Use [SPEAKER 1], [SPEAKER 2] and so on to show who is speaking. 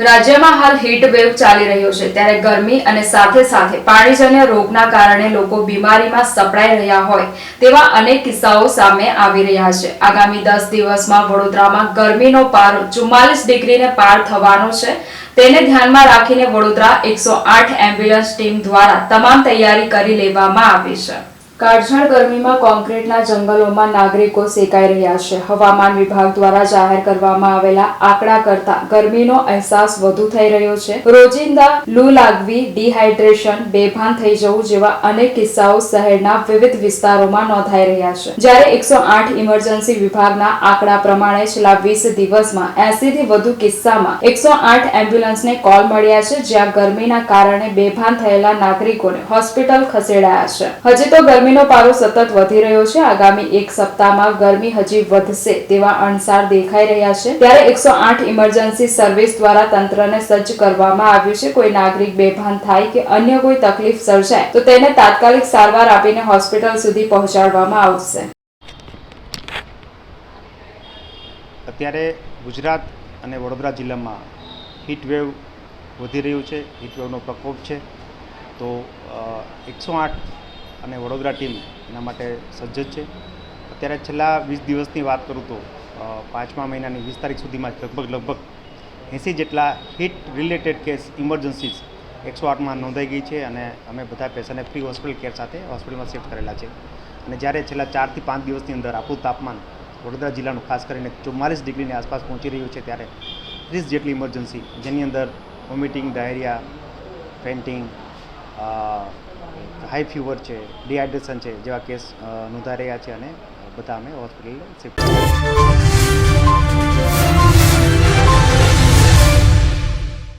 [SPEAKER 1] રાજ્યમાં હાલ heat wave ચાલી રહ્યો છે. ત્યારે ગરમી અને સાથે સાથે પાણીજન્ય રોગના કારણે લોકો બીમારીમાં સપડાઈ રહ્યા હોય તેવા અનેક કિસ્સાઓ સામે આવી રહ્યા છે. આગામી દસ દિવસમાં વડોદરામાં ગરમીનો પારો ચુમ્માલીસ ડિગ્રીને પાર થવાનો છે. તેને ધ્યાનમાં રાખીને વડોદરા એકસો આઠ એમ્બ્યુલન્સ ટીમ દ્વારા તમામ તૈયારી કરી લેવામાં આવી છે. કાળઝાળ ગરમીમાં કોન્ક્રીટના જંગલોમાં નાગરિકો સેકાઈ રહ્યા છે. હવામાન વિભાગ દ્વારા જાહેર કરવામાં આવેલા આંકડા કરતા ગરમીનો અહેસાસ વધુ થઈ રહ્યો છે. રોજિંદા લૂ લાગવી, ડિહાઇડ્રેશન, બેભાન થઈ જવું જેવા અનેક કિસ્સાઓ શહેરના વિવિધ વિસ્તારોમાં નોંધાઈ રહ્યા છે. જ્યારે એકસો આઠ ઇમરજન્સી વિભાગના આંકડા પ્રમાણે છેલ્લા વીસ દિવસમાં એસી થી વધુ કિસ્સામાં એકસો આઠ એમ્બ્યુલન્સને કોલ મળ્યા છે, જ્યાં ગરમીના કારણે બેભાન થયેલા નાગરિકોને હોસ્પિટલ ખસેડાયા છે. હજી તો ગરમીનો પારો સતત વધી રહ્યો છે. આગામી એક સપ્તાહમાં ગરમી હજી વધશે તેવા અણસાર દેખાઈ રહ્યા છે. ત્યારે એકસો ઇમરજન્સી સર્વિસ દ્વારા તંત્રને સજ્જ કરવામાં આવ્યું છે. કોઈ નાગરિક બેભાન થાય કે અન્ય કોઈ તકલીફ સર્જાય, તો તેને તાત્કાલિક સારવાર આપીને હોસ્પિટલ સુધી પહોંચાડવામાં આવશે.
[SPEAKER 2] અત્યારે ગુજરાત અને વડોદરા જિલ્લામાં હીટવેવ વધી રહ્યું છે. હીટવેવનો પ્રકોપ છે. તો એકસો આઠ અને વડોદરા ટીમ એના માટે સજ્જ છે. અત્યારે છેલ્લા વીસ દિવસની વાત કરું તો પાંચમા મહિનાની વીસ તારીખ સુધીમાં લગભગ લગભગ એંસી જેટલા હીટ રિલેટેડ કેસ ઇમરજન્સીસ એકસો આઠમાં નોંધાઈ ગઈ છે અને અમે બધા પેશન્ટને ફ્રી હોસ્પિટલ કેર સાથે હોસ્પિટલમાં શિફ્ટ કરેલા છે. અને જ્યારે છેલ્લા ચારથી પાંચ દિવસની અંદર આપણું તાપમાન વડોદરા જિલ્લાનું ખાસ કરીને ચુમ્માલીસ ડિગ્રીની આસપાસ પહોંચી રહ્યું છે ત્યારે ત્રીસ જેટલી ઇમરજન્સી જેની અંદર vomiting diarrhoea fainting high fever છે ડિહાઇડ્રેશન છે જેવા કેસ નોંધાઈ રહ્યા છે અને બધા અમે હોસ્પિટલ શિફ્ટ